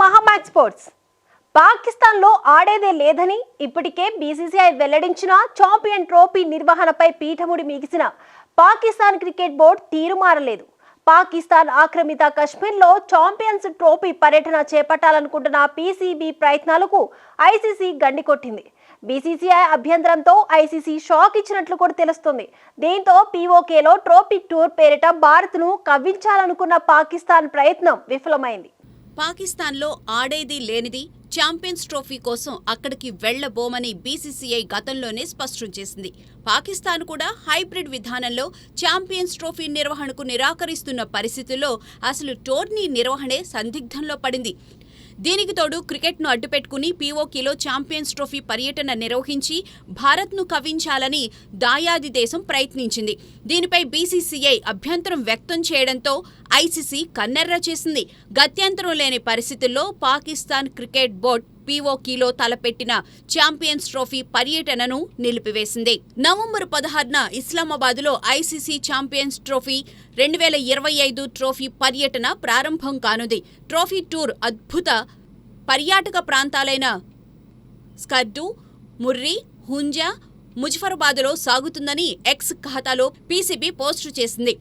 Mohammed sports. పాకిస్తాన్లో ఆడేదే లేదని ఇప్పటికే బీసీసీఐ వెల్లడించిన చాంపియన్ ట్రోఫీ నిర్వహణపై పీఠముడి మిగిసిన పాకిస్తాన్ క్రికెట్ బోర్డు తీరుమారలేదు పాకిస్తాన్ ఆక్రమిత కశ్మీర్లో ఛాంపియన్స్ ట్రోఫీ పర్యటన చేపట్టాలనుకుంటున్న పీసీబీ ప్రయత్నాలకు ఐసీసీ గండికొట్టింది. బీసీసీఐ అభ్యంతరంతో ఐసీసీ షాక్ ఇచ్చినట్లు కూడా తెలుస్తుంది. దీంతో పీఓకేలో ట్రోఫీ టూర్ పేరిట భారత్ను కవ్వించాలనుకున్న పాకిస్తాన్ ప్రయత్నం విఫలమైంది. పాకిస్తాన్లో ఆడేది లేనిది ఛాంపియన్స్ ట్రోఫీ కోసం అక్కడికి వెళ్ళబోమని బీసీసీఐ గతంలోనే స్పష్టం చేసింది. పాకిస్తాన్ కూడా హైబ్రిడ్ విధానంలో ఛాంపియన్స్ ట్రోఫీ నిర్వహణకు నిరాకరిస్తున్న పరిస్థితుల్లో అసలు టోర్నీ నిర్వహణే సందిగ్ధంలో పడింది. దీనికి తోడు క్రికెట్ను అడ్డుపెట్టుకుని పీఓకీలో ఛాంపియన్స్ ట్రోఫీ పర్యటన నిర్వహించి భారత్ను కవించాలని దాయాది దేశం ప్రయత్నించింది. దీనిపై బీసీసీఐ అభ్యంతరం వ్యక్తం చేయడంతో ఐసీసీ కన్నెర్ర చేసింది. గత్యంతరం లేని పరిస్థితుల్లో పాకిస్తాన్ క్రికెట్ బోర్డు పీఓకీలో తలపెట్టిన ఛాంపియన్స్ ట్రోఫీ పర్యటనను నిలిపివేసింది. నవంబర్ పదహారున ఇస్లామాబాద్లో ఐసీసీ ఛాంపియన్స్ ట్రోఫీ రెండు వేల ఇరవై ఐదు ట్రోఫీ పర్యటన ప్రారంభం కానుంది. ట్రోఫీ టూర్ అద్భుత పర్యాటక ప్రాంతాలైన స్కర్డు ముర్రి హుంజా ముజఫరాబాద్లో సాగుతుందని ఎక్స్ ఖాతాలో పీసీబీ పోస్టు చేసింది.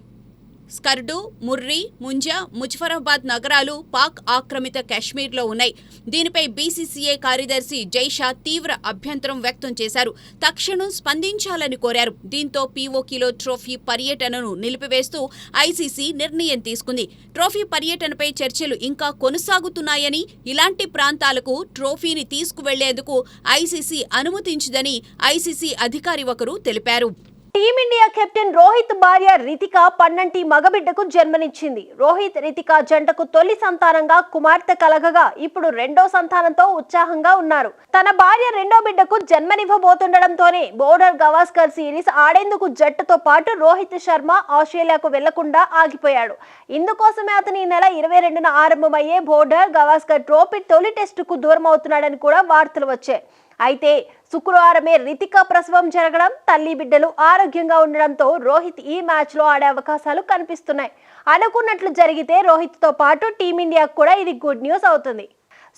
స్కర్డు ముర్రి ముంజా ముజఫరాబాద్ నగరాలు పాక్ ఆక్రమిత కాశ్మీర్లో ఉన్నాయి. దీనిపై బీసీసీఏ కార్యదర్శి జైషా తీవ్ర అభ్యంతరం వ్యక్తం చేశారు. తక్షణం స్పందించాలని కోరారు. దీంతో పీఓకిలో ట్రోఫీ పర్యటనను నిలిపివేస్తూ ఐసీసీ నిర్ణయం తీసుకుంది. ట్రోఫీ పర్యటనపై చర్చలు ఇంకా కొనసాగుతున్నాయని ఇలాంటి ప్రాంతాలకు ట్రోఫీని తీసుకువెళ్ళేందుకు ఐసీసీ అనుమతించదని ఐసీసీ అధికారి ఒకరు తెలిపారు. టీమిండియా కెప్టెన్ రోహిత్ భార్య రితిక పన్నంటి మగబిడ్డకు జన్మనిచ్చింది. రోహిత్ రితిక జంటకు తొలి సంతానంగా కుమార్తె కలగగా ఇప్పుడు రెండో సంతానంతో ఉత్సాహంగా ఉన్నారు. తన భార్య రెండో బిడ్డకు జన్మనివ్వబోతుండటంతోనే బోర్డర్ గవాస్కర్ సిరీస్ ఆడేందుకు జట్టుతో పాటు రోహిత్ శర్మ ఆస్ట్రేలియాకు వెళ్ళకుండా ఆగిపోయాడు. ఇందుకోసమే అతని ఈ నెల ఇరవై రెండున ఆరంభమయ్యే బోర్డర్ గవాస్కర్ ట్రోఫీ తొలి టెస్టుకు దూరం అవుతున్నాడని కూడా వార్తలు వచ్చాయి. అయితే శుక్రవారమే రితిక ప్రసవం జరగడం తల్లి బిడ్డలు ఆరోగ్యంగా ఉండడంతో రోహిత్ ఈ మ్యాచ్లో ఆడే అవకాశాలు కనిపిస్తున్నాయి. అనుకున్నట్లు జరిగితే రోహిత్తో పాటు టీమిండియాకు కూడా ఇది గుడ్ న్యూస్ అవుతుంది.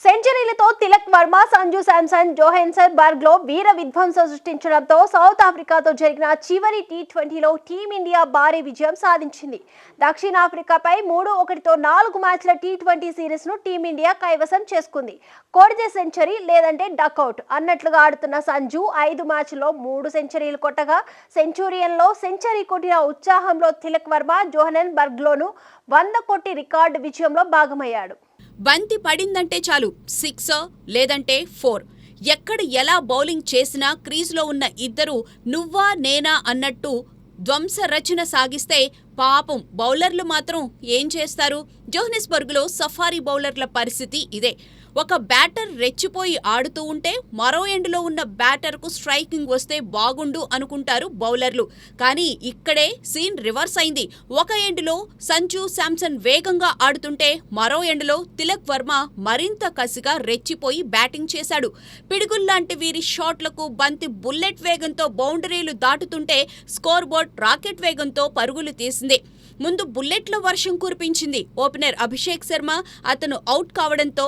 సెంచరీలతో తిలక్ వర్మ సంజు శాంసన్ జోహెన్సన్ బర్గ్లో వీర విధ్వంసం సృష్టించడంతో సౌత్ ఆఫ్రికాతో జరిగిన చివరి టీ ట్వంటీలో టీమిండియా భారీ విజయం సాధించింది. దక్షిణాఫ్రికాపై మూడు ఒకటితో నాలుగు మ్యాచ్ల టీ ట్వంటీ సిరీస్ను టీమిండియా కైవసం చేసుకుంది. కొడితే సెంచరీ లేదంటే డకౌట్ అన్నట్లుగా ఆడుతున్న సంజు ఐదు మ్యాచ్ల్లో మూడు సెంచరీలు కొట్టగా సెంచురియన్లో సెంచరీ కొట్టిన ఉత్సాహంలో తిలక్ వర్మ జోహనన్ బర్గ్లోను వంద కొట్టి రికార్డు విజయంలో భాగమయ్యాడు. బంతి పడిందంటే చాలు. సిక్స్ లేదంటే ఫోర్. ఎక్కడ ఎలా బౌలింగ్ చేసినా క్రీజులో ఉన్న ఇద్దరు నువ్వా నేనా అన్నట్టు ధ్వంస రచన సాగిస్తే పాపం బౌలర్లు మాత్రం ఏం చేస్తారు? జోహ్నిస్బర్గ్లో సఫారీ బౌలర్ల పరిస్థితి ఇదే. ఒక బ్యాటర్ రెచ్చిపోయి ఆడుతూ ఉంటే మరో ఎండ్లో ఉన్న బ్యాటర్కు స్ట్రైకింగ్ వస్తే బాగుండు అనుకుంటారు బౌలర్లు. కానీ ఇక్కడే సీన్ రివర్స్ అయింది. ఒక ఎండ్లో సంచు శాంసన్ వేగంగా ఆడుతుంటే మరో ఎండ్లో తిలక్ వర్మ మరింత కసిగా రెచ్చిపోయి బ్యాటింగ్ చేశాడు. పిడుగుల్లాంటి వీరి షాట్లకు బంతి బుల్లెట్ వేగంతో బౌండరీలు దాటుతుంటే స్కోర్ బోర్డ్ రాకెట్ వేగంతో పరుగులు తీసింది. ముందు బుల్లెట్ల వర్షం కురిపించింది. ఓపెనర్ అభిషేక్ శర్మ అతను అవుట్ కావడంతో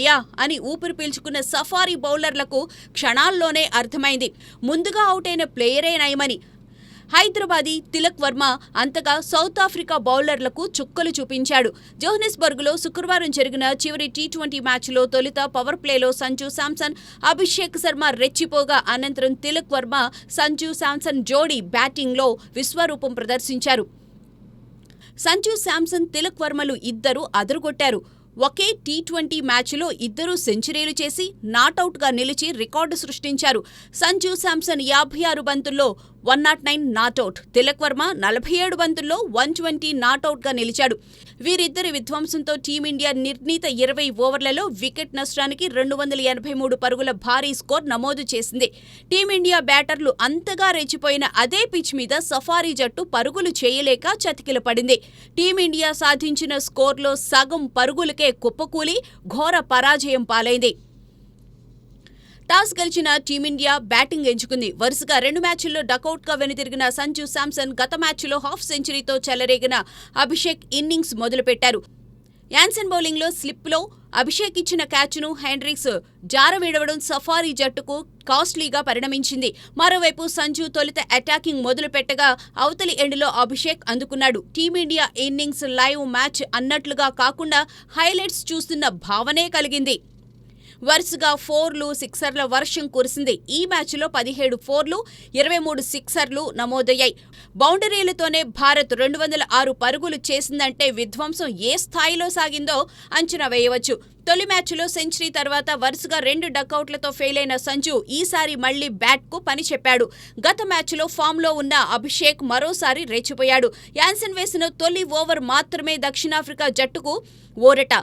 హమ్మయ్యా అని ఊపిరి పీల్చుకున్న సఫారీ బౌలర్లకు క్షణాల్లోనే అర్థమైంది. ముందుగా అవుట్ అయిన ప్లేయరే నయమని. హైదరాబాదీ తిలక్ వర్మ అంతగా సౌత్ ఆఫ్రికా బౌలర్లకు చుక్కలు చూపించాడు. జోహెనిస్బర్గ్లో శుక్రవారం జరిగిన చివరి టీ ట్వంటీ మ్యాచ్లో తొలుత పవర్ ప్లేలో సంజు శాంసన్ అభిషేక్ శర్మ రెచ్చిపోగా అనంతరం తిలక్ వర్మ సంజు శాంసన్ జోడీ బ్యాటింగ్లో విశ్వరూపం ప్రదర్శించారు. సంజు శాంసన్ తిలక్ వర్మలు ఇద్దరూ అదరగొట్టారు. ఒకే టీ ట్వంటీ మ్యాచ్లో ఇద్దరూ సెంచరీలు చేసి నాటౌట్గా నిలిచి రికార్డు సృష్టించారు. సంజు శాంసన్ యాభై ఆరు బంతుల్లో one not nine not out Tilak Varma నలభై ఏడు బంతుల్లో వన్ ట్వంటీ నాటౌట్గా నిలిచాడు. వీరిద్దరి విధ్వంసంతో టీమిండియా నిర్ణీత ఇరవై ఓవర్లలో వికెట్ నష్టానికి రెండు వందల ఎనభై మూడు పరుగుల భారీ స్కోర్ నమోదు చేసింది. టీమిండియా బ్యాటర్లు అంతగా రెచ్చిపోయిన అదే పిచ్ మీద సఫారీ జట్టు పరుగులు చేయలేక చతికిల పడింది. టీమిండియా సాధించిన స్కోర్లో సగం పరుగులకే కుప్పకూలి ఘోర పరాజయం పాలైంది. టాస్ గెలిచిన టీమిండియా బ్యాటింగ్ ఎంచుకుంది. వరుసగా రెండు మ్యాచ్ల్లో డకౌట్గా వెనుతిరిగిన సంజు శాంసన్ గత మ్యాచ్లో హాఫ్ సెంచరీతో చెలరేగిన అభిషేక్ ఇన్నింగ్స్ మొదలుపెట్టారు. యాన్సన్ బౌలింగ్లో స్లిప్లో అభిషేక్ ఇచ్చిన క్యాచ్ను హెండ్రిక్స్ జారవిడవడం సఫారీ జట్టుకు కాస్ట్లీగా పరిణమించింది. మరోవైపు సంజు తొలుత అటాకింగ్ మొదలుపెట్టగా అవతలి ఎండ్లో అభిషేక్ అందుకున్నాడు. టీమిండియా ఇన్నింగ్స్ లైవ్ మ్యాచ్ అన్నట్లుగా కాకుండా హైలైట్స్ చూస్తున్న భావనే కలిగింది. వరుసగా ఫోర్లు సిక్సర్ల వర్షం కురిసింది. ఈ మ్యాచ్లో పదిహేడు ఫోర్లు ఇరవై మూడు సిక్సర్లు నమోదయ్యాయి. బౌండరీలతోనే భారత్ రెండు వందల ఆరు పరుగులు చేసిందంటే విధ్వంసం ఏ స్థాయిలో సాగిందో అంచనా వేయవచ్చు. తొలి మ్యాచ్లో సెంచరీ తర్వాత వరుసగా రెండు డకౌట్లతో ఫెయిల్ అయిన సంజు ఈసారి మళ్ళీ బ్యాట్కు పని చెప్పాడు. గత మ్యాచ్లో ఫామ్లో ఉన్న అభిషేక్ మరోసారి రెచ్చిపోయాడు. యాన్సన్ వేసిన తొలి ఓవర్ మాత్రమే దక్షిణాఫ్రికా జట్టుకు ఓరట.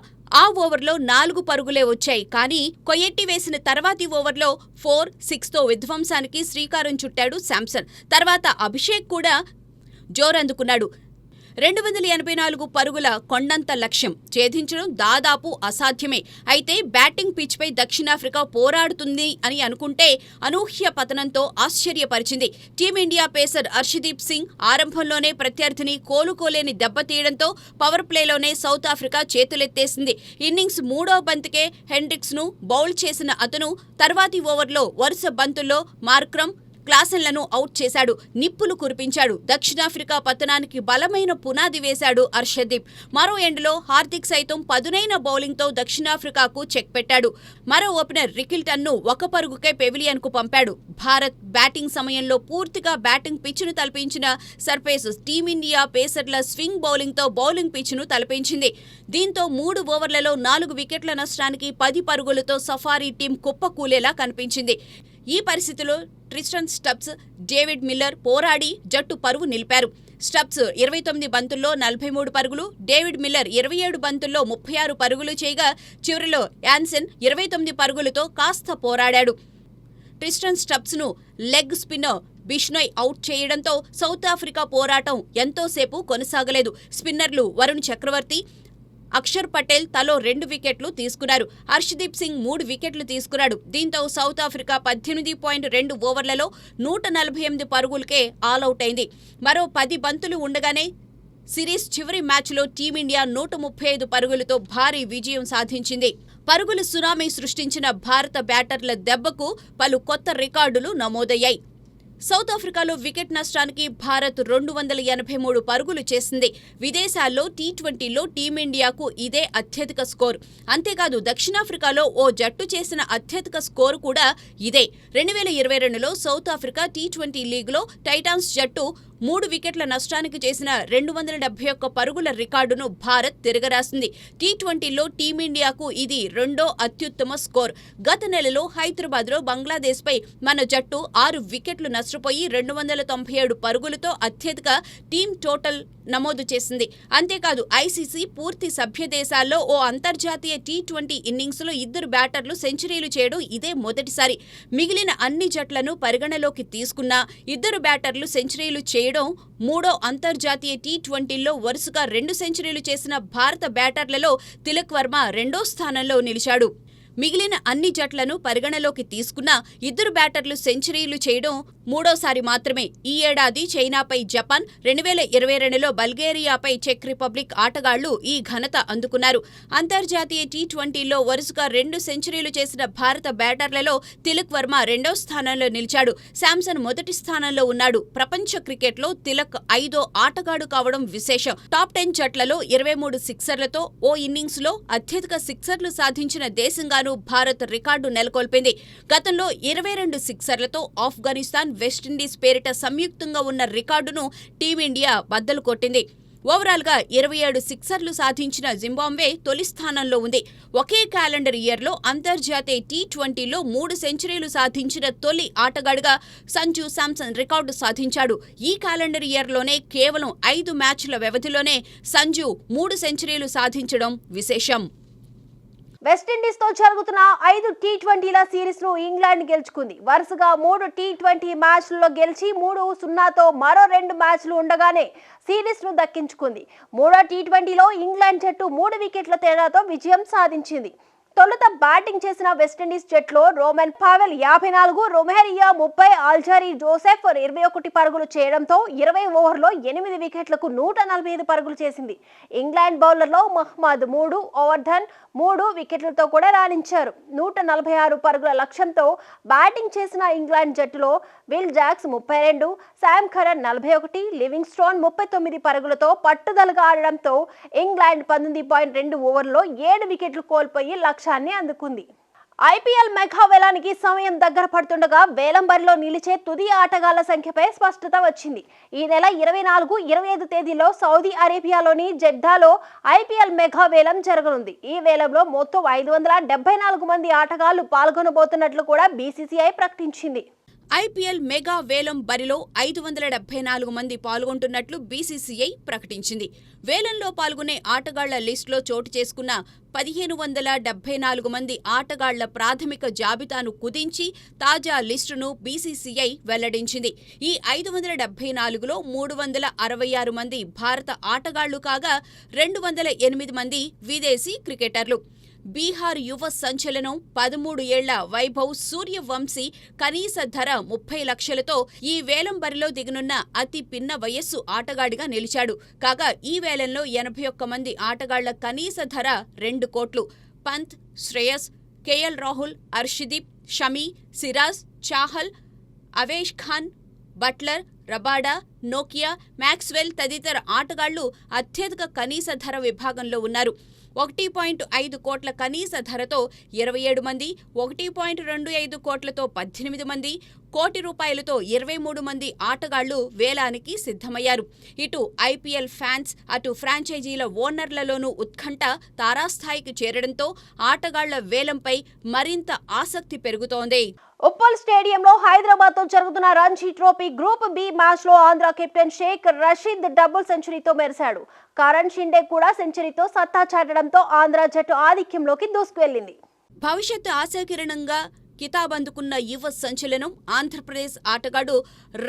ఆ ఓవర్లో నాలుగు పరుగులే వచ్చాయి. కానీ కొయ్యెట్టి వేసిన తర్వాతి ఓవర్లో ఫోర్ సిక్స్తో విధ్వంసానికి శ్రీకారం చుట్టాడు శాంసన్. తర్వాత అభిషేక్ కూడా జోరందుకున్నాడు. రెండు వందల ఎనభై నాలుగు పరుగుల కొండంత లక్ష్యం ఛేదించడం దాదాపు అసాధ్యమే. అయితే బ్యాటింగ్ పిచ్పై దక్షిణాఫ్రికా పోరాడుతుంది అని అనుకుంటే అనూహ్య పతనంతో ఆశ్చర్యపరిచింది. Team India pacer Harshdeep Singh ఆరంభంలోనే ప్రత్యర్థిని కోలుకోలేని దెబ్బతీయడంతో పవర్ ప్లేలోనే సౌత్ ఆఫ్రికా చేతులెత్తేసింది. ఇన్నింగ్స్ మూడో బంతికే హెండ్రిక్స్ను బౌల్ చేసిన అతను తర్వాతి ఓవర్లో వరుస బంతుల్లో మార్క్రమ్ క్లాసెన్లను అవుట్ చేశాడు. నిప్పులు కురిపించాడు. దక్షిణాఫ్రికా పతనానికి బలమైన పునాది వేశాడు అర్షదీప్ మరో ఎండ్లో హార్దిక్ సైతం పదునైన బౌలింగ్తో దక్షిణాఫ్రికాకు చెక్ పెట్టాడు. మరో ఓపెనర్ రికిల్టన్ను ఒక పరుగుకే పెవిలియన్కు పంపాడు. భారత్ బ్యాటింగ్ సమయంలో పూర్తిగా బ్యాటింగ్ పిచ్ను తలపించిన సర్ఫేస్ టీమిండియా పేసర్ల స్వింగ్ బౌలింగ్తో బౌలింగ్ పిచ్ను తలపించింది. దీంతో మూడు ఓవర్లలో నాలుగు వికెట్ల నష్టానికి పది పరుగులతో సఫారీ టీం కుప్పకూలేలా కనిపించింది. ఈ పరిస్థితిలో ట్రిస్టన్ స్టబ్స్ డేవిడ్ మిల్లర్ పోరాడి జట్టు పరువు నిలిపారు. స్టబ్స్ ఇరవై తొమ్మిది బంతుల్లో నలభై మూడు పరుగులు డేవిడ్ మిల్లర్ ఇరవై ఏడు బంతుల్లో ముప్పై ఆరు పరుగులు చేయగా చివరిలో యాన్సన్ ఇరవై తొమ్మిది పరుగులతో కాస్త పోరాడాడు. ట్రిస్టన్ స్టబ్స్ను లెగ్ స్పిన్నర్ బిష్నోయ్ అవుట్ చేయడంతో సౌత్ ఆఫ్రికా పోరాటం ఎంతోసేపు కొనసాగలేదు. స్పిన్నర్లు వరుణ్ చక్రవర్తి అక్షర్ పటేల్ తలో రెండు వికెట్లు తీసుకున్నారు. హర్షదీప్ సింగ్ మూడు వికెట్లు తీసుకున్నాడు. దీంతో సౌత్ ఆఫ్రికా పద్దెనిమిది పాయింట్ రెండు ఓవర్లలో నూట నలభై ఎనిమిది పరుగులకే ఆలౌట్ అయింది. మరో పది బంతులు ఉండగానే సిరీస్ చివరి మ్యాచ్లో టీమిండియా నూట ముప్పై ఐదు పరుగులతో భారీ విజయం సాధించింది. పరుగుల సునామీ సృష్టించిన భారత బ్యాటర్ల దెబ్బకు పలు కొత్త రికార్డులు నమోదయ్యాయి. సౌత్ ఆఫ్రికాలో వికెట్ నష్టానికి భారత్ రెండు వందల ఎనభై మూడు పరుగులు చేసింది. విదేశాల్లో టీ ట్వంటీలో టీమిండియాకు ఇదే అత్యధిక స్కోర్. అంతేకాదు దక్షిణాఫ్రికాలో ఓ జట్టు చేసిన అత్యధిక స్కోరు కూడా ఇదే. రెండు వేల ఇరవై రెండులో సౌత్ ఆఫ్రికా టీ ట్వంటీ లీగ్లో టైటాన్స్ జట్టు మూడు వికెట్ల నష్టానికి చేసిన రెండు వందల డెబ్బై ఒక్క పరుగుల రికార్డును భారత్ తిరగరాసింది. టీ ట్వంటీలో టీమిండియాకు ఇది రెండో అత్యుత్తమ స్కోర్. గత నెలలో హైదరాబాద్లో బంగ్లాదేశ్పై మన జట్టు ఆరు వికెట్లు నష్టపోయి రెండు వందల తొంభై ఏడు పరుగులతో అత్యధిక టీం టోటల్ నమోదు చేసింది. అంతేకాదు ఐసీసీ పూర్తి సభ్య దేశాల్లో ఓ అంతర్జాతీయ టీ ట్వంటీ ఇన్నింగ్స్లో ఇద్దరు బ్యాటర్లు సెంచరీలు చేయడం ఇదే మొదటిసారి. మిగిలిన అన్ని జట్లను పరిగణలోకి తీసుకున్నా ఇద్దరు బ్యాటర్లు సెంచరీలు చేయడం మూడో అంతర్జాతీయ టీ ట్వంటీల్లో వరుసగా రెండు సెంచరీలు చేసిన భారత బ్యాటర్లలో తిలక్ వర్మ రెండో స్థానంలో నిలిచాడు. మిగిలిన అన్ని జట్లను పరిగణలోకి తీసుకున్న ఇద్దరు బ్యాటర్లు సెంచరీలు చేయడం మూడోసారి మాత్రమే ఈ ఏడాది చైనాపై జపాన్ రెండు వేల ఇరవై రెండులో బల్గేరియాపై చెక్ రిపబ్లిక్ ఆటగాళ్ళు ఈ ఘనత అందుకున్నారు. అంతర్జాతీయ టీ ట్వంటీలో వరుసగా రెండు సెంచరీలు చేసిన భారత బ్యాటర్లలో తిలక్ వర్మ రెండో స్థానంలో నిలిచాడు. శాంసన్ మొదటి స్థానంలో ఉన్నాడు. ప్రపంచ క్రికెట్లో తిలక్ ఐదో ఆటగాడు కావడం విశేషం. టాప్ టెన్ జట్లలో ఇరవై మూడు సిక్సర్లతో ఓ ఇన్నింగ్స్లో అత్యధిక సిక్సర్లు సాధించిన దేశంగానూ భారత్ రికార్డు నెలకొల్పింది. గతంలో ఇరవై రెండు సిక్సర్లతో ఆఫ్ఘనిస్తాన్ వెస్టిండీస్ పేరిట సంయుక్తంగా ఉన్న రికార్డును టీమిండియా బద్దలు కొట్టింది. ఓవరాల్గా ఇరవై ఏడు సిక్సర్లు సాధించిన జింబాబ్వే తొలి స్థానంలో ఉంది. ఒకే క్యాలెండర్ ఇయర్లో అంతర్జాతీయ టీ ట్వంటీలో మూడు సెంచరీలు సాధించిన తొలి ఆటగాడిగా సంజు శాంసన్ రికార్డు సాధించాడు. ఈ క్యాలెండర్ ఇయర్లోనే కేవలం ఐదు మ్యాచ్ల వ్యవధిలోనే సంజు మూడు సెంచరీలు సాధించడం విశేషం. వెస్టిండీస్తో జరుగుతున్న ఐదు టీ ట్వంటీల సిరీస్ను ఇంగ్లాండ్ గెలుచుకుంది. వరుసగా మూడు టీ ట్వంటీ మ్యాచ్లలో గెలిచి మూడు సున్నాతో మరో రెండు మ్యాచ్లు ఉండగానే సిరీస్ను దక్కించుకుంది. మూడో టీ ట్వంటీలో ఇంగ్లాండ్ జట్టు మూడు వికెట్ల తేడాతో విజయం సాధించింది. తొలుత బ్యాటింగ్ చేసిన వెస్టిండీస్ జట్లో రోమన్ పావెల్ యాభై నాలుగు రొమేరియా ముప్పై ఆల్జారీ జోసెఫ్ ఇరవై ఒకటి పరుగులు చేయడంతో ఇరవై ఓవర్లో ఎనిమిది వికెట్లకు నూట నలభై ఐదు పరుగులు చేసింది. ఇంగ్లాండ్ బౌలర్లో మహ్మద్ మూడు ఓవర్ధన్ మూడు వికెట్లతో కూడా రాణించారు. నూట నలభై ఆరు పరుగుల లక్ష్యంతో బ్యాటింగ్ చేసిన ఇంగ్లాండ్ జట్టులో విల్ జాక్స్ ముప్పై రెండు శామ్ ఖరన్ నలభై ఒకటి లివింగ్ స్టోన్ ముప్పై తొమ్మిది పరుగులతో పట్టుదలగా ఆడడంతో ఇంగ్లాండ్ పంతొమ్మిది పాయింట్ రెండు ఓవర్లో ఏడు వికెట్లు కోల్పోయి లక్ష్యాన్ని అందుకుంది. ఐపీఎల్ మెగా వేలానికి సమయం దగ్గర పడుతుండగా వేలంబరిలో నిలిచే తుది ఆటగాళ్ళ సంఖ్యపై స్పష్టత వచ్చింది. ఈ నెల ఇరవై నాలుగు ఇరవై ఐదు తేదీలో సౌదీ అరేబియాలోని జెడ్డాలో ఐపీఎల్ మెగా వేలం జరగనుంది. ఈ వేలంలో మొత్తం ఐదు వందల డెబ్బై నాలుగు మంది ఆటగాళ్ళు పాల్గొనబోతున్నట్లు కూడా బీసీసీఐ ప్రకటించింది. ఐపీఎల్ మెగా వేలం బరిలో ఐదు వందల డెబ్బై నాలుగు మంది పాల్గొంటున్నట్లు బీసీసీఐ ప్రకటించింది. వేలంలో పాల్గొనే ఆటగాళ్ళ లిస్టులో చోటు చేసుకున్న పదిహేను వందల డెబ్బై నాలుగు మంది ఆటగాళ్ళ ప్రాథమిక జాబితాను కుదించి తాజా లిస్టును బీసీసీఐ వెల్లడించింది. ఈ ఐదు వందల డెబ్బై నాలుగులో మూడు వందల అరవై ఆరు మంది భారత ఆటగాళ్ళు కాగా రెండు వందల ఎనిమిది మంది విదేశీ క్రికెటర్లు. బీహార్ యువ సంచలనం పదమూడు ఏళ్ళ వైభవ్ సూర్యవంశీ కనీస ధర ముప్పై లక్షలతో ఈ వేలం బరిలో దిగనున్న అతి పిన్న వయస్సు ఆటగాడిగా నిలిచాడు. కాగా ఈ వేలంలో ఎనభై ఒక్క మంది ఆటగాళ్ళ కనీస ధర రెండు కోట్లు. Pant Shreyas KL Rahul Arshdeep Shami Siraj Chahal Avesh Khan Buttler Rabada Nokia Maxwell తదితర ఆటగాళ్ళు అత్యధిక కనీస ధర విభాగంలో ఉన్నారు. ఒకటి పాయింట్ ఐదు కోట్ల కనీస ధరతో ఇరవై ఏడు మంది ఒకటి పాయింట్ రెండు ఐదు కోట్లతో పద్దెనిమిది మంది కోటి రూపాయలతో ఇరవై మూడు మంది ఆటగాళ్ళు వేలానికి సిద్ధమయ్యారు. ఇటు ఐపీఎల్ ఫ్యాన్స్ అటు ఫ్రాంచైజీల ఓనర్లలోనూ ఉత్కంఠ తారాస్థాయికి చేరడంతో ఆటగాళ్ళ వేలంపై మరింత ఆసక్తి పెరుగుతోంది. ఉప్పల్ స్టేడియంలో హైదరాబాద్తో జరుగుతున్న రంజీ ట్రోఫీ గ్రూప్ బి మ్యాచ్లో ఆంధ్ర కెప్టెన్ షేక్ రషీద్ డబుల్ సెంచరీతో మెరిశాడు. కరణ్ షిండే కూడా సెంచరీతో సత్తా చాటడంతో ఆంధ్ర జట్టు ఆధిక్యంలోకి దూసుకువెళ్ళింది భవిష్యత్ ఆశాకిరణంగా కితాబందుకున్న యువ సంచలనం ఆంధ్రప్రదేశ్ ఆటగాడు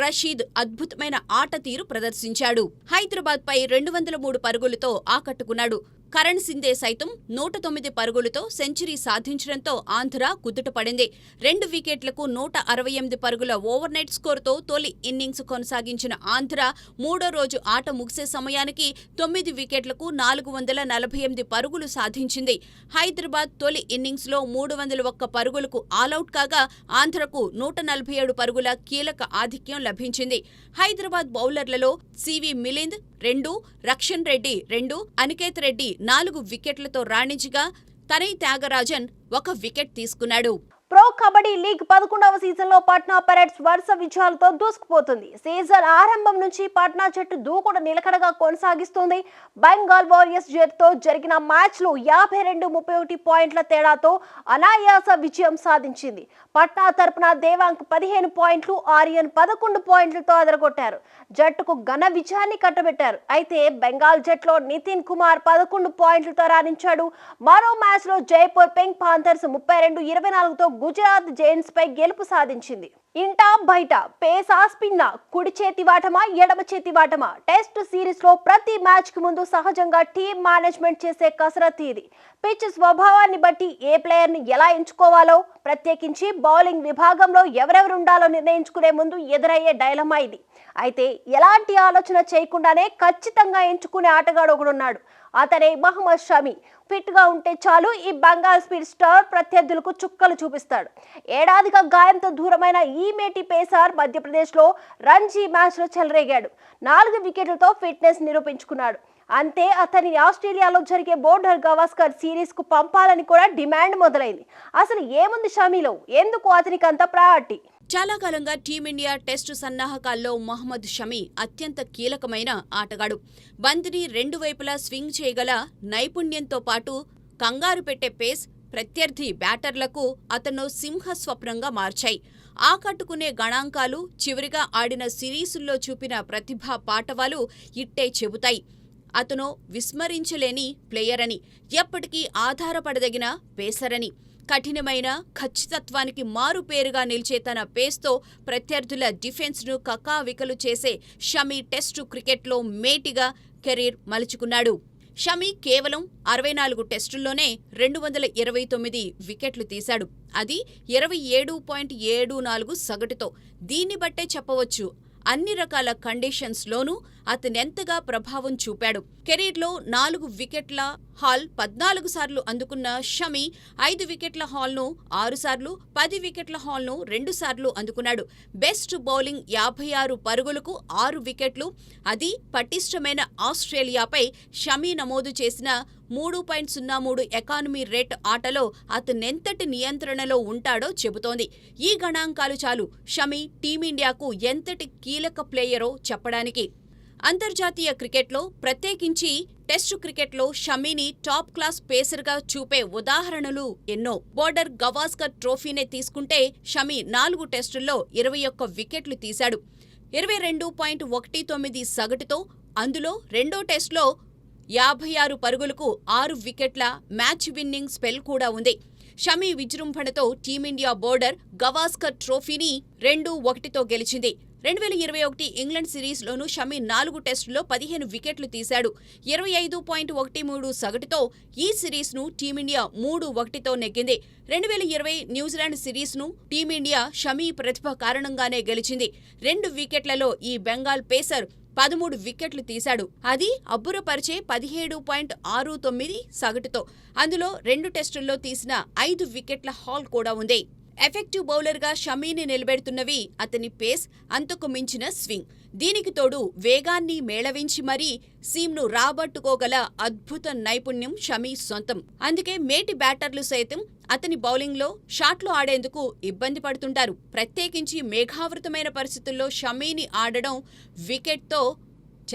రషీద్ అద్భుతమైన ఆట తీరు ప్రదర్శించాడు. హైదరాబాద్ పై రెండు వందల మూడు పరుగులతో ఆకట్టుకున్నాడు కరణ్ సిందే సైతం నూట తొమ్మిది పరుగులతో సెంచరీ సాధించడంతో ఆంధ్ర కుదుటపడింది రెండు వికెట్లకు నూట అరవై ఎనిమిది పరుగుల ఓవర్ నెట్ స్కోర్తో తొలి ఇన్నింగ్స్ కొనసాగించిన ఆంధ్ర మూడో రోజు ఆట ముగిసే సమయానికి తొమ్మిది వికెట్లకు నాలుగు వందల నలభై ఎనిమిది పరుగులు సాధించింది. హైదరాబాద్ తొలి ఇన్నింగ్స్లో మూడు వందల ఒక్క పరుగులకు ఆలౌట్ కాగా ఆంధ్రకు నూట నలభై ఏడు పరుగుల కీలక ఆధిక్యం లభించింది. హైదరాబాద్ బౌలర్లలో సివి మిలింద్ రెండు రక్షణ్ రెడ్డి రెండు అనికేత్ రెడ్డి నాలుగు వికెట్లతో రాణించగా తనై త్యాగరాజన్ ఒక వికెట్ తీసుకున్నాడు. ప్రో కబడ్డీ లీగ్ పదకొండవ సీజన్లో పట్నా పైరట్స్ వరుస విజయాలతో దూసుకుపోతుంది. సీజన్ ఆరంభం నుంచి పట్నా జట్టు దూకుడు నిలకడగా కొనసాగిస్తుంది. బెంగాల్ వారియర్స్ జట్టుతో జరిగిన మ్యాచ్లో యాభై రెండు ముప్పై ఒకటి పాయింట్ల తేడాతో అనాయాస విజయం సాధించింది. పట్నా తరపున దేవాంక్ పదిహేను పాయింట్లు ఆర్యన్ పదకొండు పాయింట్లతో అదరగొట్టారు. జట్టుకు ఘన విజయాన్ని కట్టబెట్టారు. అయితే బెంగాల్ జట్లో నితిన్ కుమార్ పదకొండు పాయింట్లతో రాణించాడు. మరో మ్యాచ్లో జైపూర్ పింక్ పాంథర్స్ ముప్పై రెండు ఇరవై నాలుగుతో గుజరాత్ జైన్స్ పై గెలుపు సాధించింది. ఇంటా బయట పేసా స్పిన్న కుడి చేతి వాటమా ఎడమ చేతి వాటమా? టెస్ట్ సిరీస్లో ప్రతి మ్యాచ్కు ముందు సహజంగా టీం మేనేజ్మెంట్ చేసే కసరత్తు ఇది. పిచ్ స్వభావాన్ని బట్టి ఏ ప్లేయర్ని ఎలా ఎంచుకోవాలో ప్రత్యేకించి బౌలింగ్ విభాగంలో ఎవరెవరు ఉండాలో నిర్ణయించుకునే ముందు ఎదురయ్యే డైలమా ఇది. అయితే ఎలాంటి ఆలోచన చేయకుండానే ఖచ్చితంగా ఎంచుకునే ఆటగాడు ఒకడున్నాడు. అతనే మహమ్మద్ షమి. ఫిట్గా ఉంటే చాలు ఈ బెంగాల్ స్పీడ్ స్టార్ ప్రత్యర్థులకు చుక్కలు చూపిస్తాడు. ఏడాదిగా గాయంతో దూరమైన ఈ మేటి పేసార్ మధ్యప్రదేశ్లో రంజీ మ్యాచ్లో చెలరేగాడు. నాలుగు వికెట్లతో ఫిట్నెస్ నిరూపించుకున్నాడు. అంతే అతని ఆస్ట్రేలియాలో జరిగే బోర్డర్ గవాస్కర్ సిరీస్కు పంపాలని కూడా డిమాండ్ మొదలైంది. అసలు ఏముంది షమీలో? ఎందుకు అతనికి అంత ప్రయారిటీ? చాలా కాలంగా టీమిండియా టెస్టు సన్నాహకాల్లో మహమ్మద్ షమీ అత్యంత కీలకమైన ఆటగాడు. బంతిని రెండు వైపులా స్వింగ్ చేయగల నైపుణ్యంతో పాటు కంగారు పెట్టే పేస్ ప్రత్యర్థి బ్యాటర్లకు అతను సింహ స్వప్నంగా మార్చాయి. ఆకట్టుకునే గణాంకాలు చివరిగా ఆడిన సిరీసుల్లో చూపిన ప్రతిభా పాటవాలు ఇట్టే చెబుతాయి. అతను విస్మరించలేని ప్లేయర్ అని ఎప్పటికీ ఆధారపడదగిన పేసరని కఠినమైన ఖచ్చితత్వానికి మారుపేరుగా నిలిచే తన పేస్తో ప్రత్యర్థుల డిఫెన్స్ను కకావికలు చేసే షమీ టెస్టు క్రికెట్లో మేటిగా కెరీర్ మలుచుకున్నాడు. షమీ కేవలం అరవై నాలుగు టెస్టుల్లోనే రెండు వందల ఇరవై తొమ్మిది వికెట్లు తీశాడు. అది ఇరవై ఏడు పాయింట్ ఏడు నాలుగు సగటుతో దీన్ని బట్టే చెప్పవచ్చు. అన్ని రకాల కండిషన్స్లోనూ అతనెంతగా ప్రభావం చూపాడు. కెరీర్లో నాలుగు వికెట్ల హాల్ పద్నాలుగు సార్లు అందుకున్న షమి ఐదు వికెట్ల హాల్ను ఆరు సార్లు పది వికెట్ల హాల్ను రెండు సార్లు అందుకున్నాడు. బెస్ట్ బౌలింగ్ యాభై ఆరు పరుగులకు ఆరు వికెట్లు. అది పటిష్టమైన ఆస్ట్రేలియాపై షమి నమోదు చేసిన మూడు పాయింట్ సున్నా మూడు ఎకానమీ రేట్ ఆటలో అతనెంతటి నియంత్రణలో ఉంటాడో చెబుతోంది. ఈ గణాంకాలు చాలు. షమి టీమిండియాకు ఎంతటి కీలక ప్లేయరో చెప్పడానికి. అంతర్జాతీయ క్రికెట్లో ప్రత్యేకించి టెస్టు క్రికెట్లో షమీని టాప్ క్లాస్ పేసర్గా చూపే ఉదాహరణలు ఎన్నో. బోర్డర్ గవాస్కర్ ట్రోఫీనే తీసుకుంటే షమి నాలుగు టెస్టుల్లో ఇరవై ఒక్క వికెట్లు తీశాడు. ఇరవై రెండు పాయింట్ ఒకటి తొమ్మిది సగటుతో అందులో రెండో టెస్టులో యాభై ఆరు పరుగులకు ఆరు వికెట్ల మ్యాచ్ విన్నింగ్ స్పెల్ కూడా ఉంది. షమీ విజృంభణతో టీమిండియా బోర్డర్ గవాస్కర్ ట్రోఫీని రెండు ఒకటితో గెలిచింది. రెండు వేల ఇరవై ఒకటి ఇంగ్లాండ్ సిరీస్లోనూ షమీ నాలుగు టెస్టుల్లో పదిహేను వికెట్లు తీశాడు. ఇరవై ఐదు పాయింట్ ఒకటి మూడు సగటుతో ఈ సిరీస్ను టీమిండియా మూడు ఒకటితో నెగ్గింది. రెండు వేల ఇరవై న్యూజిలాండ్ సిరీస్ను టీమిండియా షమీ ప్రతిభ కారణంగానే గెలిచింది. రెండు వికెట్లలో ఈ బెంగాల్ పేసర్ పదమూడు వికెట్లు తీశాడు. అది అబ్బురపరిచే పదిహేడు పాయింట్ ఆరు తొమ్మిది సగటుతో. అందులో రెండు టెస్టుల్లో తీసిన ఐదు వికెట్ల హాల్ కూడా ఉంది. ఎఫెక్టివ్ బౌలర్గా షమీని నిలబెడుతున్నవి అతని పేస్ అంతకు మించిన స్వింగ్. దీనికి తోడు వేగాన్ని మేళవించి మరీ సీమ్ను రాబట్టుకోగల అద్భుత నైపుణ్యం షమీ సొంతం. అందుకే మేటి బ్యాటర్లు సైతం అతని బౌలింగ్లో షాట్లు ఆడేందుకు ఇబ్బంది పడుతుంటారు. ప్రత్యేకించి మేఘావృతమైన పరిస్థితుల్లో షమీని ఆడడం వికెట్తో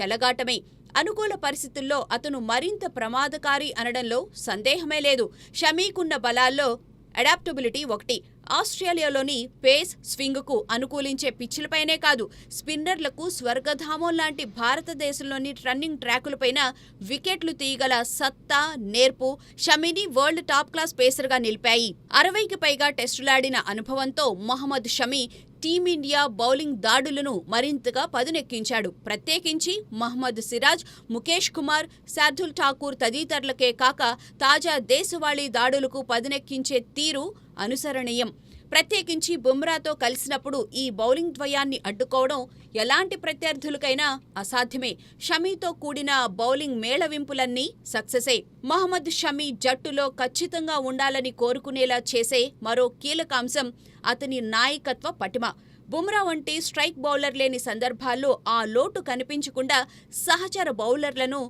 చెలగాటమే. అనుకూల పరిస్థితుల్లో అతను మరింత ప్రమాదకారి అనడంలో సందేహమే లేదు. షమీకున్న బలాల్లో అడాప్టబిలిటీ ఒకటి. ఆస్ట్రేలియాలోని పేస్ స్వింగ్కు అనుకూలించే పిచ్చులపైనే కాదు స్పిన్నర్లకు స్వర్గధామం లాంటి భారతదేశంలోని రన్నింగ్ ట్రాకులపైన వికెట్లు తీయగల సత్తా నేర్పు షమీని వరల్డ్ టాప్ క్లాస్ పేసర్గా నిలిపాయి. అరవైకి పైగా టెస్టులాడిన అనుభవంతో మొహమ్మద్ షమీ టీమిండియా బౌలింగ్ దాడులను మరింతగా పదునెక్కించాడు. ప్రత్యేకించి మహ్మద్ సిరాజ్ ముఖేష్ కుమార్ శార్దుల్ ఠాకూర్ తదితరులకే కాక తాజా దేశవాళీ దాడులకు పదునెక్కించే తీరు అనుసరణీయం. ప్రత్యేకించి బుమ్రాతో కలిసినప్పుడు ఈ బౌలింగ్ ద్వయాన్ని అడ్డుకోవడం ఎలాంటి ప్రత్యర్థులకైనా అసాధ్యమే. షమీతో కూడిన బౌలింగ్ మేళవింపులన్నీ సక్సెసే. మహమ్మద్ షమీ జట్టులో ఖచ్చితంగా ఉండాలని కోరుకునేలా చేసే మరో కీలక అంశం అతని నాయకత్వ పటిమ. బుమ్రా వంటి స్ట్రైక్ బౌలర్ లేని సందర్భాల్లో ఆ లోటు కనిపించకుండా సహచర బౌలర్లను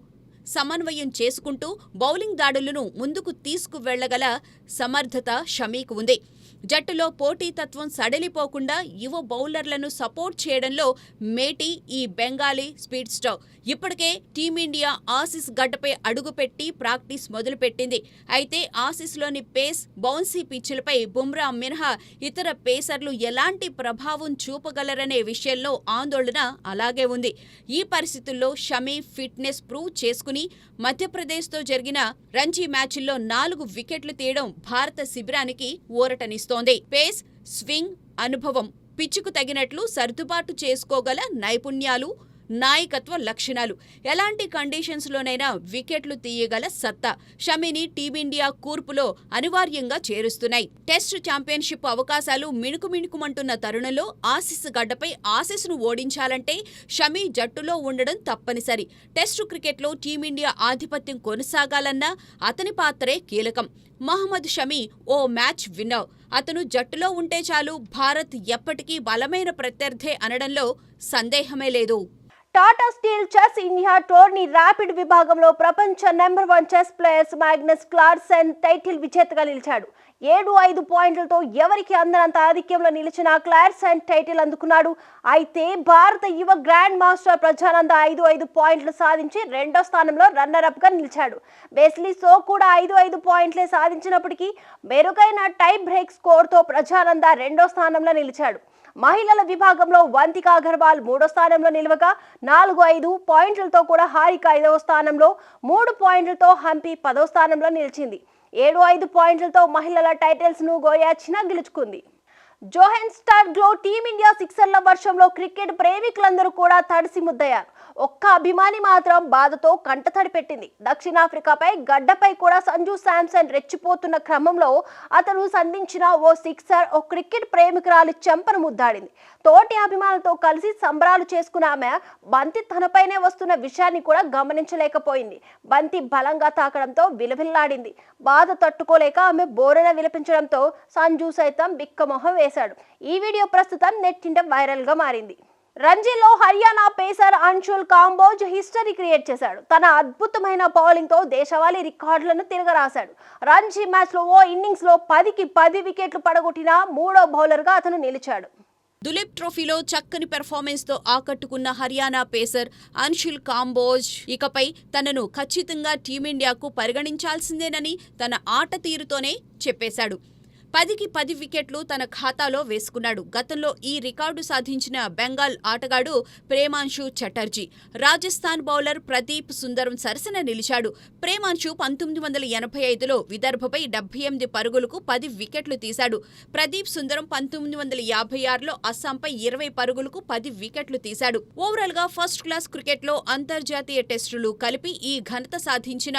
సమన్వయం చేసుకుంటూ బౌలింగ్ దాడులను ముందుకు తీసుకువెళ్ళగల సమర్థత షమీకు ఉంది. జట్టులో పోటీతత్వం సడలిపోకుండా యువ బౌలర్లను సపోర్ట్ చేయడంలో మేటి ఈ బెంగాలీ స్పీడ్ స్టవ్ ఇప్పటికే టీమిండియా ఆసిస్ గడ్డపై అడుగుపెట్టి ప్రాక్టీస్ మొదలుపెట్టింది. అయితే ఆసీస్లోని పేస్ బౌన్సీ పిచ్చులపై బుమ్రా మినహా ఇతర పేసర్లు ఎలాంటి ప్రభావం చూపగలరనే విషయంలో ఆందోళన అలాగే ఉంది. ఈ పరిస్థితుల్లో షమీ ఫిట్నెస్ ప్రూవ్ చేసుకుని మధ్యప్రదేశ్తో జరిగిన రంజీ మ్యాచ్ల్లో నాలుగు వికెట్లు తీయడం భారత శిబిరానికి ఊరటనిస్తోంది. పేస్ స్వింగ్ అనుభవం పిచ్చుకు తగినట్లు సర్దుబాటు చేసుకోగల నైపుణ్యాలు నాయకత్వ లక్షణాలు. ఎలాంటి కండిషన్స్లోనైనా వికెట్లు తీయగల సత్తా షమిని టీమిండియా కూర్పులో అనివార్యంగా చేరుస్తున్నాయి. టెస్ట్ ఛాంపియన్షిప్ అవకాశాలు మిణుకు మిణుకుమంటున్న తరుణంలో ఆసిస్ గడ్డపై ఆసిస్ను ఓడించాలంటే షమి జట్టులో ఉండడం తప్పనిసరి. టెస్టు క్రికెట్లో టీమిండియా ఆధిపత్యం కొనసాగాలన్నా అతని పాత్రే కీలకం. మహమ్మద్ షమి ఓ మ్యాచ్ విన్నర్. అతను జట్టులో ఉంటే చాలు భారత్ ఎప్పటికీ బలమైన ప్రత్యర్థే అనడంలో సందేహమే లేదు. Tata Steel chess India tourney rapid విభాగంలో ప్రపంచ number one chess players Magnus Carlsen title విజేతగా నిలిచాడు. ఏడు ఐదు పాయింట్లతో ఎవరికి అందనంత ఆధిక్యంలో నిలిచిన క్లార్సెన్ టైటిల్ అందుకున్నాడు. అయితే భారత యువ గ్రాండ్ మాస్టర్ ప్రజానంద ఐదు ఐదు పాయింట్లు సాధించి రెండో స్థానంలో రన్నర్గా నిలిచాడు. బెస్లీ సో కూడా ఐదు ఐదు పాయింట్లే సాధించినప్పటికీ మెరుగైన టై బ్రేక్ స్కోర్తో ప్రజానంద రెండో స్థానంలో నిలిచాడు. మహిళల విభాగంలో వంతిక అగర్వాల్ మూడో స్థానంలో నిలవగా నాలుగు ఐదు పాయింట్లతో కూడా హారిక ఐదవ స్థానంలో మూడు పాయింట్లతో హంపి పదో స్థానంలో నిలిచింది. ఏడు ఐదు పాయింట్లతో మహిళల టైటిల్స్ను గోయాచిన గెలుచుకుంది. జోహెన్ స్టార్ గ్లో టీమిండియా సిక్సర్ల వర్షంలో క్రికెట్ ప్రేమికులందరూ కూడా తడిసి ముద్దయ్యారు. ఒక్క అభిమాని మాత్రం బాధతో కంటతడి పెట్టింది. దక్షిణాఫ్రికాపై గడ్డపై కూడా సంజు శాంసన్ రెచ్చిపోతున్న క్రమంలో అతను సంధించిన ఓ సిక్సర్ ఓ క్రికెట్ ప్రేమికురాలి చెంపను ముద్దాడింది. తోటి అభిమానులతో కలిసి సంబరాలు చేసుకున్న ఆమె బంతి తనపైనే వస్తున్న విషయాన్ని కూడా గమనించలేకపోయింది. బంతి బలంగా తాకడంతో విలవిల్లాడింది. బాధ తట్టుకోలేక ఆమె బోరన విలపించడంతో సంజు సైతం బిక్కమొహం వేశాడు. ఈ వీడియో ప్రస్తుతం నెట్టింట వైరల్గా మారింది. రంజీలో Haryana pacer Anshul Kamboj history create చేశాడు. తన అద్భుతమైన బౌలింగ్తో దేశవాళీ రికార్డులను తిరగరాశాడు. రంజీ మ్యాచ్లో ఓ ఇన్నింగ్స్లో పదికి పది వికెట్లు పడగొట్టిన మూడో బౌలర్గా అతను నిలిచాడు. దులీప్ ట్రోఫీలో చక్కని పెర్ఫార్మెన్స్తో ఆకట్టుకున్న హర్యానా పేసర్ అన్షుల్ కాంబోజ్ ఇకపై తనను ఖచ్చితంగా టీమిండియాకు పరిగణించాల్సిందేనని తన ఆట తీరుతోనే చెప్పేశాడు. పదికి పది వికెట్లు తన ఖాతాలో వేసుకున్నాడు. గతంలో ఈ రికార్డు సాధించిన బెంగాల్ ఆటగాడు ప్రేమాంశు చటర్జీ. రాజస్థాన్ బౌలర్ ప్రదీప్ సుందరం సరసన నిలిచాడు. ప్రేమాంశు పంతొమ్మిది వందల ఎనభై ఐదులో విదర్భపై డెబ్బై ఎనిమిది పరుగులకు పది వికెట్లు తీశాడు. ప్రదీప్ సుందరం పంతొమ్మిది వందల యాభై ఆరులో అస్సాంపై ఇరవై పరుగులకు పది వికెట్లు తీశాడు. ఓవరాల్గా ఫస్ట్ క్లాస్ క్రికెట్లో అంతర్జాతీయ టెస్టులు కలిపి ఈ ఘనత సాధించిన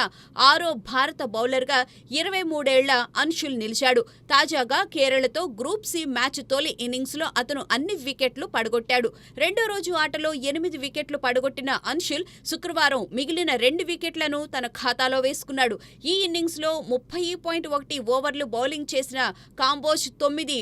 ఆరో భారత బౌలర్గా ఇరవై మూడేళ్ళ అన్షుల్ నిలిచాడు. తాజాగా కేరళతో గ్రూప్ సి మ్యాచ్ తొలి ఇన్నింగ్స్లో అతను అన్ని వికెట్లు పడగొట్టాడు. రెండో రోజు ఆటలో ఎనిమిది వికెట్లు పడగొట్టిన అన్షుల్ శుక్రవారం మిగిలిన రెండు వికెట్లను తన ఖాతాలో వేసుకున్నాడు. ఈ ఇన్నింగ్స్లో ముప్పై పాయింట్ ఒకటి ఓవర్లు బౌలింగ్ చేసిన కాంబోజ్ తొమ్మిది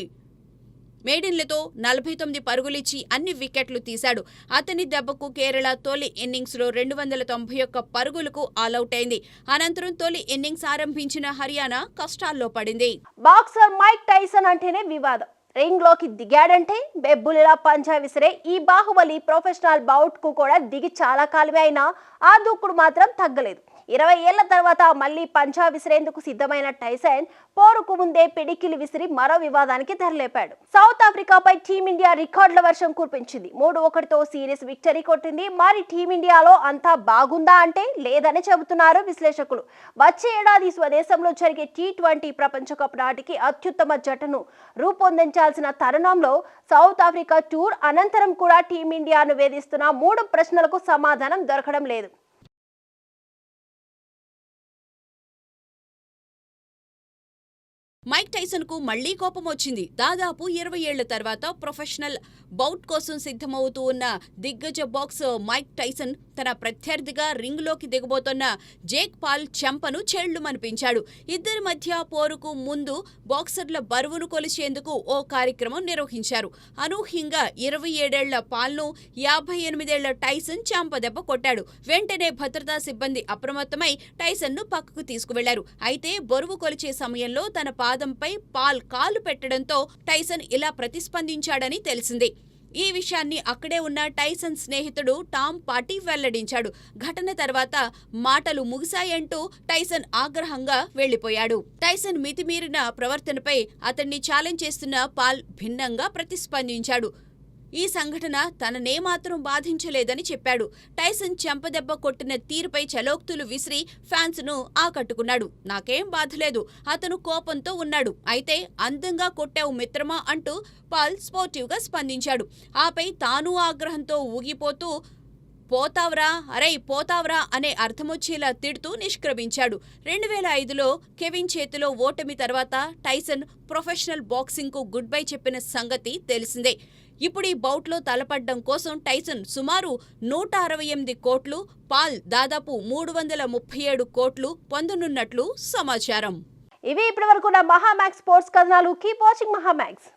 మేడిన్లతో నలభై తొమ్మిది పరుగులిచ్చి అన్ని వికెట్లు తీశాడు. అతని దెబ్బకు కేరళ తొలి ఇన్నింగ్స్లో రెండు వందల తొంభై ఒక్క పరుగులకు ఆలౌట్ అయింది అనంతరం తొలి ఇన్నింగ్స్ ఆరంభించిన హర్యానా కష్టాల్లో పడింది. బాక్సర్ మైక్ టైసన్ అంటేనే వివాదం. రింగ్లోకి దిగాడంటే బెబ్బులిలా పంజా విసిరే ఈ బాహుబలి ప్రొఫెషనల్ బౌట్కు కూడా దిగి చాలా కాలమే అయినా ఆ దూకుడు మాత్రం తగ్గలేదు. ఇరవై ఏళ్ళ తర్వాత మళ్ళీ పంజా విసిరేందుకు సిద్ధమైన టైసన్ పోరుకు ముందే పిడికిలి విసిరి మరో వివాదానికి తెరలేపాడు. సౌత్ ఆఫ్రికాపై టీమిండియా రికార్డుల వర్షం కురిపించింది. మూడు ఒకటితో సిరీస్ విక్టరీ కొట్టింది. మరి టీమిండియాలో అంతా బాగుందా అంటే లేదని చెబుతున్నారు విశ్లేషకులు. వచ్చే ఏడాది స్వదేశంలో జరిగే టీ ట్వంటీ ప్రపంచ కప్ నాటికి అత్యుత్తమ జట్టును రూపొందించాల్సిన తరుణంలో సౌత్ ఆఫ్రికా టూర్ అనంతరం కూడా టీమిండియాను వేధిస్తున్న మూడు ప్రశ్నలకు సమాధానం దొరకడం లేదు. మైక్ టైసన్కు మళ్ళీ కోపం వచ్చింది. దాదాపు ఇరవై ఏళ్ళ తర్వాత ప్రొఫెషనల్ బౌట్ కోసం సిద్ధమవుతూ ఉన్న దిగ్గజ బాక్స్ మైక్ టైసన్ తన ప్రత్యర్థిగా రింగ్లోకి దిగబోతున్న జేక్ పాల్ చెంపను చెళ్ళుమనిపించాడు ఇద్దరి మధ్య పోరుకు ముందు బాక్సర్ల బరువును కొలిచేందుకు ఓ కార్యక్రమం నిర్వహించారు. అనూహ్యంగా ఇరవై ఏడేళ్ళ పాల్ను యాభై ఎనిమిదేళ్ళ టైసన్ చెంపదెబ్బ కొట్టాడు. వెంటనే భద్రతా సిబ్బంది అప్రమత్తమై టైసన్ను పక్కకు తీసుకువెళ్ళారు. అయితే బరువు కొలిచే సమయంలో తన పాదంపై పాల్ కాలు పెట్టడంతో టైసన్ ఇలా ప్రతిస్పందించాడని తెలిసింది. ఈ విషయాన్ని అక్కడే ఉన్న టైసన్ స్నేహితుడు టామ్ పార్టీ వెల్లడించాడు. ఘటన తర్వాత మాటలు ముగిశాయంటూ టైసన్ ఆగ్రహంగా వెళ్ళిపోయాడు టైసన్ మితిమీరిన ప్రవర్తనపై అతన్ని ఛాలెంజ్ చేస్తున్న పాల్ భిన్నంగా ప్రతిస్పందించాడు. ఈ సంఘటన తననేమాత్రం బాధించలేదని చెప్పాడు. టైసన్ చెంపదెబ్బ కొట్టిన తీరుపై చలోక్తులు విసిరి ఫ్యాన్స్ను ఆకట్టుకున్నాడు. నాకేం బాధలేదు. అతను కోపంతో ఉన్నాడు. అయితే అందంగా కొట్టావు మిత్రమా అంటూ పాల్ స్పోర్టివ్గా స్పందించాడు. ఆపై తాను ఆగ్రహంతో ఊగిపోతూ పోతావ్రా అరే పోతావ్రా అనే అర్థమొచ్చేలా తిడుతూ నిష్క్రమించాడు. రెండు వేల ఐదులో కెవిన్ చేతిలో ఓటమి తర్వాత టైసన్ ప్రొఫెషనల్ బాక్సింగ్కు గుడ్ బై చెప్పిన సంగతి తెలిసిందే. ఇప్పుడు ఈ బౌట్లో తలపడ్డం కోసం టైసన్ సుమారు నూట అరవై ఎనిమిది కోట్లు పాల్ దాదాపు మూడు వందల ముప్పై ఏడు కోట్లు పొందనున్నట్లు సమాచారం. ఇవి ఇప్పటి వరకు నా మహామాక్స్ స్పోర్ట్స్ కథనాలు. Keep watching Mahamax.